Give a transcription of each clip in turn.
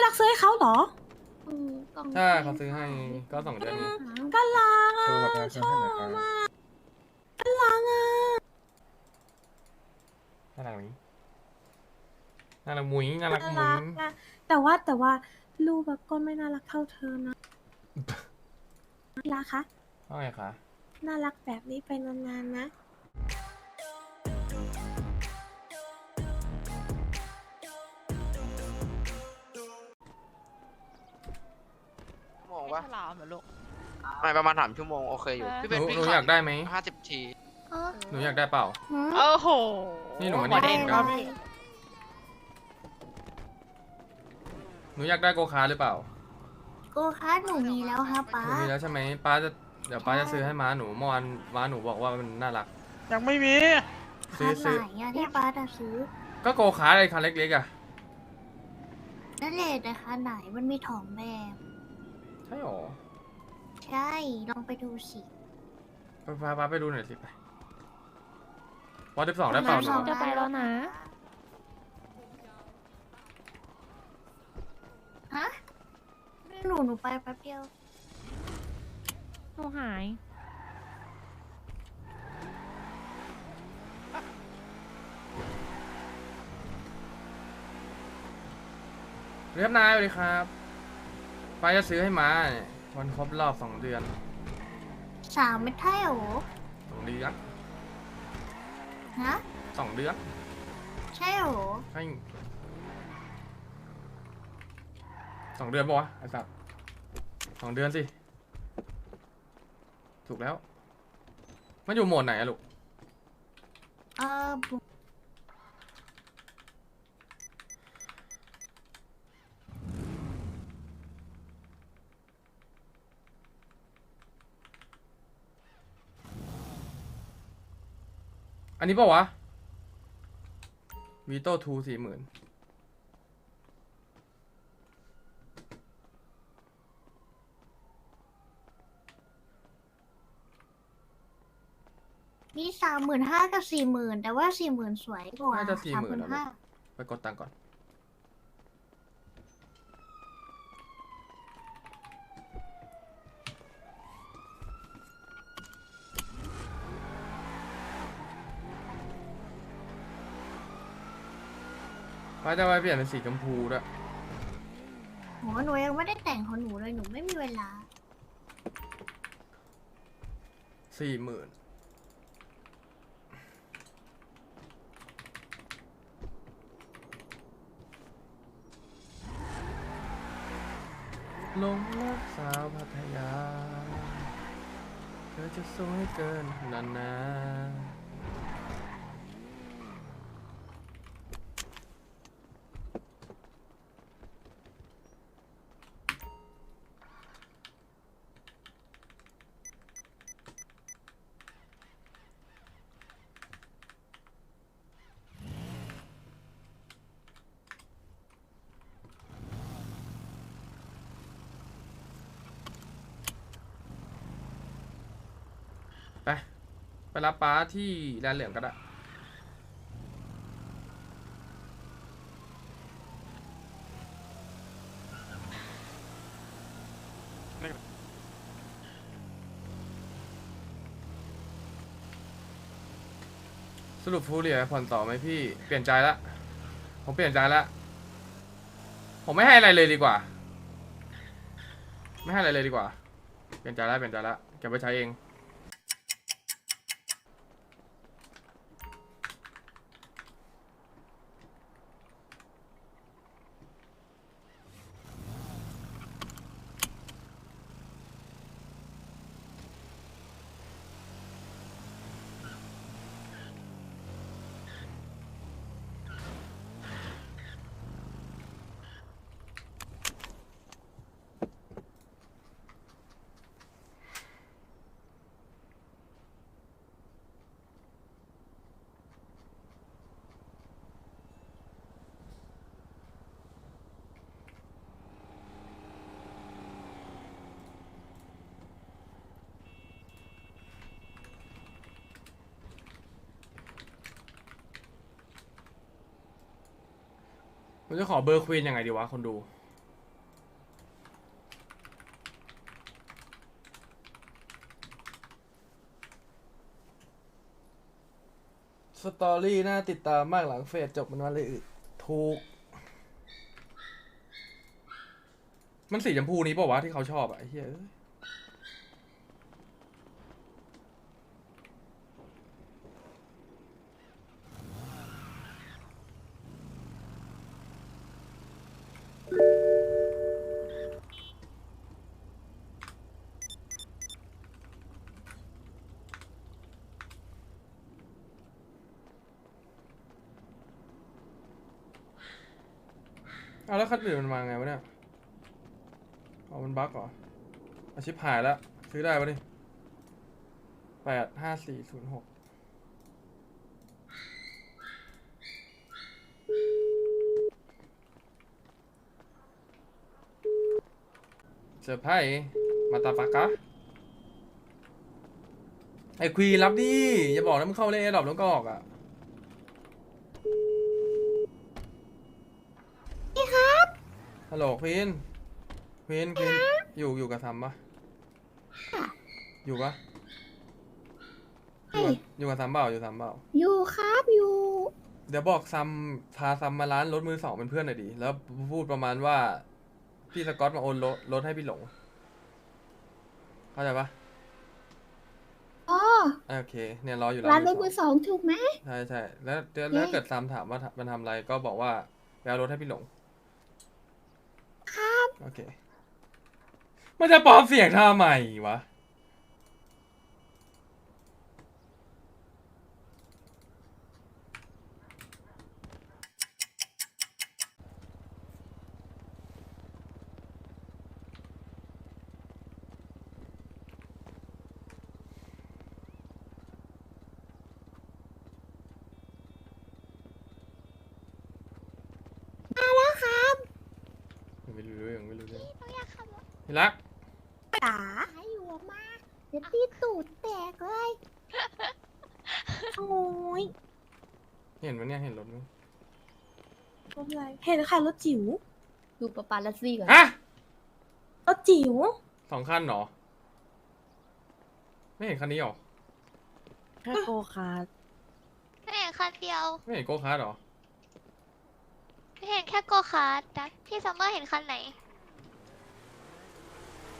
ที่รักซื้อให้เขาเหรออืมกล่องใช่เขาซื้อให้ก็สองเดือนนี้ก็รักอะโชว์บัตรประชาชนให้หน่อยครับก็รักอะน่ารักนี้น่ารักมุ้ยน่ารักน่ามุ้รัยกอะแต่ว่าแต่ว่าลูกแบบก็ไม่น่ารักเท่าเธอนะน่ารักคะ ว่าไงคะ น่ารักแบบนี้ไปนานๆนะ วโมงปะฉลามเหรอลูกไม่ประมาณสามชั่วโมงโอเคอยู่เออพี่หเป็นนูพี่หนูขัอยากได้ไหมห้าสิบทีเออหนูอยากได้เปล่า หืมโอ้โหนี่หนูไม่หัวได้เด็กครัก็บมีหนูอยากได้โกคาร์ทหรือเปล่าโกคาร์ทหนูมีแล้วครับป้าหนูมีแล้วใช่ไหมป้าจะเดี๋ยวป้าจะซื้อให้ม้าหนูเมื่อวานม้าหนูบอกว่ามันน่ารัก ยังไม่มีซื้อคาร์ทซื้อไหนอะที่ป้าจะซื้อ ก็โกคาร์ทอะไรคันเล็กๆอะ นั่นแหละแต่คันไหนมันมีถองแบบใช่หรอใช่ ลองไปดูสิไปพาป้าไปดูหน่อยสิไปวอสิบสองได้เปล่าหนูจะไปแล้วนะ ฮะหนูหนูไปแป๊บเดียว หนูหาย เรียบนายสวัสดีครับ ป้าจะซื้อให้ม้าเนี่ยวันครบรอบสองเดือนสามไม่ใช่เหรอสองเดือนฮะสองเดือนใช่เหรอให้สองเดือนปะวะไอ้สัตว์สองเดือนสิ ถูกแล้ว มันอยู่โหมดไหนอะลูก เออ อันนี้ปะวะวีโต้ทูสี่หมื่นมีสามหมื่นห้ากับสี่หมื่นแต่ว่าสี่หมื่นสวยกว่าน่าจะสี่หมื่น35,000แล้วไปกดตังค์ก่อน ป้าจะไปเปลี่ยนเป็นสีชมพูด้วยโหหนูยังไม่ได้แต่งของหนูเลยหนูไม่มีเวลา สี่หมื่นลงรักสาวพัทยา เธอจะสวยเกินนานนา ไปรับป้าที่แลนเหลืองก็ได้สรุปฟูเรียผ่อนต่อไหมพี่ เปลี่ยนใจละผมเปลี่ยนใจละผมไม่ให้อะไรเลยดีกว่า ไม่ให้อะไรเลยดีกว่า เปลี่ยนใจละเปลี่ยนใจละเก็บไปใช้เอง ผมจะขอเบอร์ควีนยังไงดีวะคนดู สตอรี่น่าติดตามมากหลังเฟสจบมันมาเลยถูก มันสีชมพูนี้ป่าวะที่เขาชอบอะเฮีย เอาแล้วคันอื่นมันมาไงวะเนี่ยเอามันบั๊กเหรออาชิบหายแล้วซื้อได้ปะนี่แปดห้าสี่ศูนย์หกเซอร์ไพรส์มาตาปากะไอ้ควีรับดิอย่าบอกนะมึงเข้าเล่นไอ้ดอกแล้วก็ออกอะ ฮัลโหลควีนควีนควีนอยู่อยู่กับซัมปะอยู่ปะอยู่กับอยู่กับซัมเปล่าอยู่ซัมเปล่า อยู่ครับอยู่เดี๋ยวบอกซัมพาซัมมาร้านรถมือสองเป็นเพื่อนหน่อยดิแล้วพูดประมาณว่า พี่สกอตมาโอนรถรถให้พี่หลง เข้าใจปะอ๋ออะโอเค เนี่ยรออยู่ร้าร้านนรมืถอมือสสององถูกไหม ใช่ใช่แล้วแล้วแล้วเกิดซัมถามว่ามันทำอะไรก็บอกว่าไปเอารถให้พี่หลงครับ โอเค มันจะปลอมเสียงทำไมวะ มาแล้วครับ ไม่รู้เรื่องไม่รู้เรื่อง หนูอยาก ขับรถพี่รักจ๋าหาอยู่อะมาเดี๋ยวตีตูดแตกเลยโอ้ยเห็นไหมเนี่ยเห็นรถไหมรถอะไรเห็นค่ะรถจิ๋วดูปะปาลัสซี่ก่อนฮะรถจิ๋วสองคันเหรอ ไม่เห็นคันนี้หรอแค่โกคาร์ดไม่เห็นคันเดียว ไม่เห็นโกคาร์ดหรอไม่เห็นแค่โกคาร์ดนะพี่ซัมเมอร์เห็นคันไหน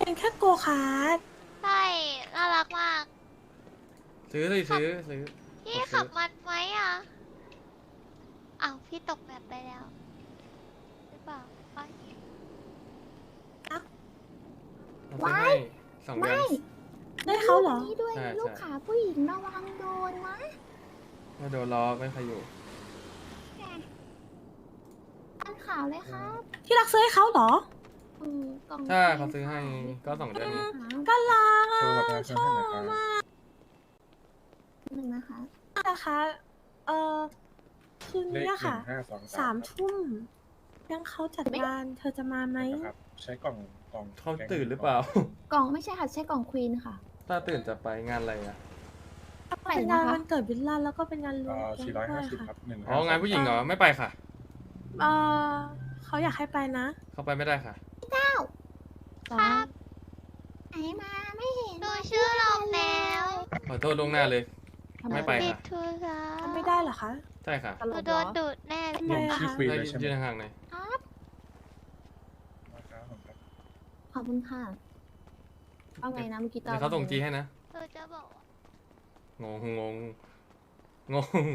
เป็นแค่โกคาร์ดใช่น่ารักมาก ซื้อสิซื้อซื้อ พี่โอเค ขับมันไหมอะอ้าวพี่ตกแบบไปแล้วหรือเปล่าไม่เอาซื้อให้สองเดือนได้เขาเหรอนี่ด้วยใช่ ลูกใช่ขาผู้หญิงระวังโดนนะไม่โดนล้อไม่ใครอยู่ อันขาวเลยครับ ที่รักซื้อให้เขาเหรอ เออกล่องถ้าเขาซื้อให้ก็สองเดือนนี้ครับก็รักอะโชว์บัตรประชาชนให้หน่อยครับหนึ่งนะคะนะคะเอ่อคืนเลขนี้หอะนึ่ค่ะงห้าสองสาสามมทุ่มยังเขาจัดงานเธอจะมาไหมนะครับ ใช้กล่องกล่องเขาตื่นหรือเปล่า กล่องไม่ใช่ค่ะใช่กล่องควีนค่ะ ถ้าตื่นจะไปงานอะไรอะเป็นงานวันเกิดวิลล่าแล้วก็เป็นงานรวเอ่มอแก๊งสี่ร้อยด้วห้ายสิบค่ะครับหนึ่งอ๋องานผู้หญิงเหรอไม่ไปค่ะ เอ่อเขาอยากให้ไปนะ เขาไปไม่ได้ค่ะ ครับ ไหนมาไม่เห็นหนูชื่อลอมแล้ว ขอโทษล่วงหน้าเลย ไม่ไปติดค่ะ ธุระทำไม่ได้เหรอคะใช่ค่ะหนูโดนดูดแน่เลยทำไมรวมอะชื่อคะฟรีได้เลยใช่ไหมยืนห่างๆหน่อยครับครับผมครับขอบคุณค่ะเอาไงนะเมื่อกี้ตอนเดี๋ยวเขาส่งจีให้นะหนูจะบอกว่างงงงงง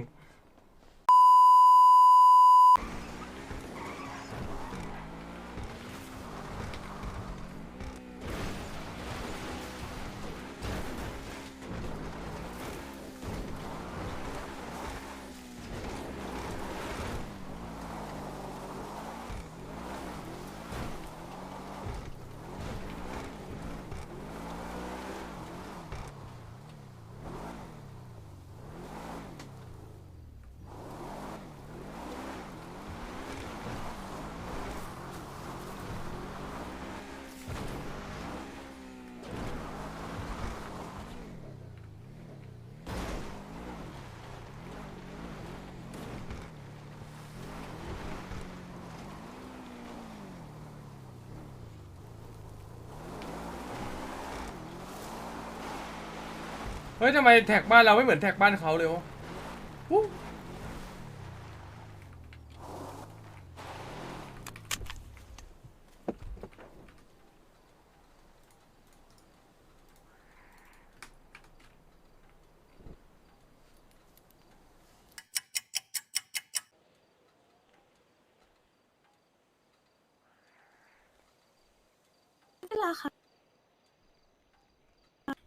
ฮ้ยทำไมแท็กบ้านเราไม่เหมือนแท็กบ้านเขาเลยวะวู้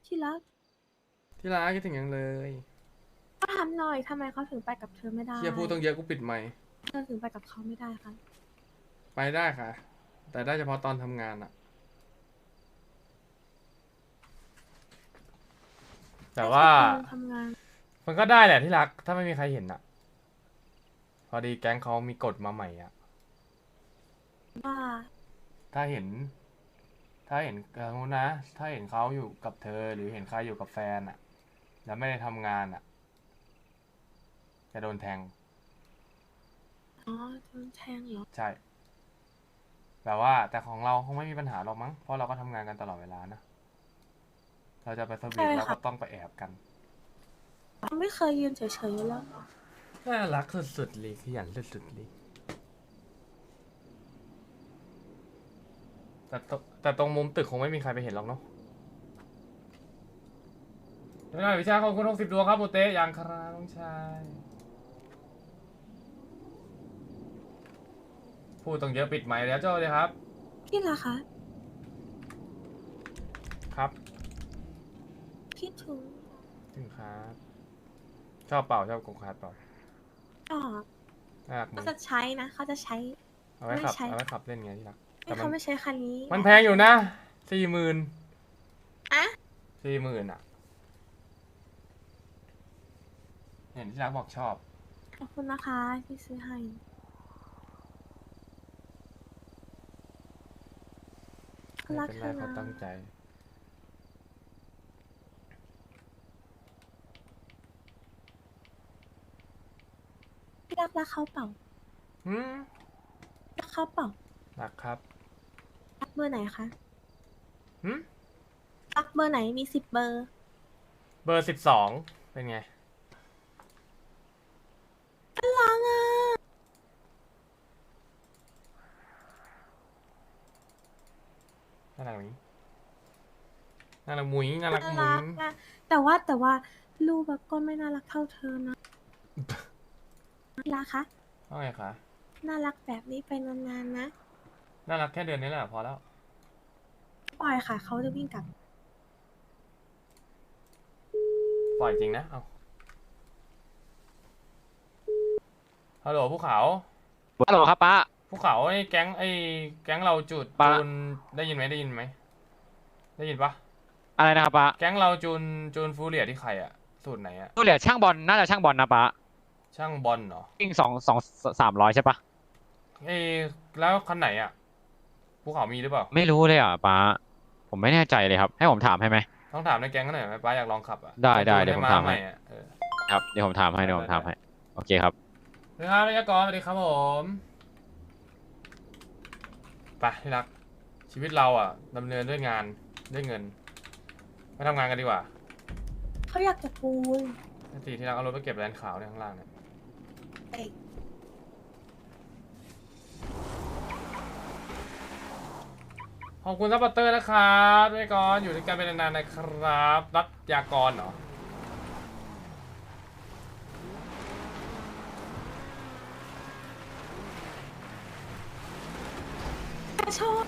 ที่รัก ที่รักที่รักคิดถึงยังเลยก็ถามหน่อยทำไมเขาถึงไปกับเธอไม่ได้เฮียพูดต้องเยอะกูปิดไมค์เธอถึงไปกับเขาไม่ได้คะไปได้ค่ะ แต่ได้เฉพาะตอนทำงานอะแต่ว่าไม่ใช่ตอนทำงานมันก็ได้แหละที่รัก ถ้าไม่มีใครเห็นอะพอดีแก๊งเขามีกฎมาใหม่อะว่าถ้าเห็น ถ้าเห็นสมมตินะ ถ้าเห็นเขาอยู่กับเธอหรือเห็นใครอยู่กับแฟนอะ แล้วไม่ได้ทำงานอะจะโดนแทง อ๋อโดนแทงเหรอ ใช่แต่ว่าแต่ของเราคงไม่มีปัญหาหรอกมั้ง เพราะเราก็ทำงานกันตลอดเวลานะ เราจะไปสวีทเราก็ต้องไปแอบกันเขาไม่เคยยืนเฉยๆอยู่แล้ว น่ารักสุดๆเลยขยันสุดๆเลยแต่ตแต่ตรงมุมตึกคงไม่มีใครไปเห็นหรอกเนาะ ไม่ได้วิชาขอบคุณหกสิบดวงครับโบเต้ยังครับน้องชายพูดต้องเยอะปิดไมค์แล้วเจ้าเลยครับที่รักคะครับคิดถึงถึงครับชอบเปล่าชอบกงคาร์ดเปล่าอ๋อน่ารักเขามั้ยจะใช้นะเขาจะใช้ เอาไว้ขับไม่ใช้เอาไว้ขับเล่นไงที่รักให้เขาไม่ใช้คันนี้มันแพงอยู่นะสี่หมื่นอะสี่หมื่นอะ เห็นที่รักบอกชอบ ขอบคุณนะคะที่ซื้อให้เขาไม่รักเป็นเธไรอเขานะตั้งใจที่รักรักเขาเปล่าหืมรักเขาเปล่ารักครับรักเบอร์ไหนคะหืมรักเบอร์ไหนมีสิบเบอร์ เบอร์สิบสองเป็นไง รักอะ น่ารักนี้ น่ารักมุ้ยน่ารักน่ามุ้รัยกอะแต่ว่าแต่ว่าลูกแบบก็ไม่น่ารักเท่าเธอนะรักคะว่าไงคะน่ารักแบบนี้ไปนานๆนะน่ารักแค่เดือนนี้แหละพอแล้ว ปล่อยค่ะเขาจะวิ่งกลับ ปล่อยจริงนะ เอาฮัลโหลภูเขา ฮัลโหลครับป้า ภูเขาไอ้แก๊งไอ้แก๊งเราจุดปะ จูนได้ยินไหมได้ยินไหม ได้ยินปะ อะไรนะครับป้าแก๊งเราจูนจูนฟูเรียที่ใครอะสูตรไหนอะตู้เหลือช่างบอลน่าจะช่างบอลนะป้าช่างบอลเหรอวิ่งสองสองสามร้อยใช่ปะเอ้แล้วคันไหนอะภูเขามีหรือเปล่า ไม่รู้เลยอะป้าผมไม่แน่ใจเลยครับ ให้ผมถามให้ไหม ต้องถามในแก๊งกันหน่อยไหมป้าอยากลองขับอะได้ได้จูนเดี๋ยวผมให้ถามให้ใอะเออ ครับเดี๋ยวผมถามให้เดี๋ยวผมถามให้โอเคครับ สวัสดีครับนายกรสวัสดีครับผมไปที่รักชีวิตเราอะดำเนินด้วยงานด้วยเงิน ไปทำงานกันดีกว่าเขาอยากจะปูนนาทีที่รักเอารถไปเก็บแลนด์ขาวเนี่ยข้างล่างเนี่ยเอ้ยขอบคุณซัพพอร์ตเตอร์นะครับนายกรอยู่ด้วยกันเป็นนานๆนะครับรัตยากรเหรอชอบ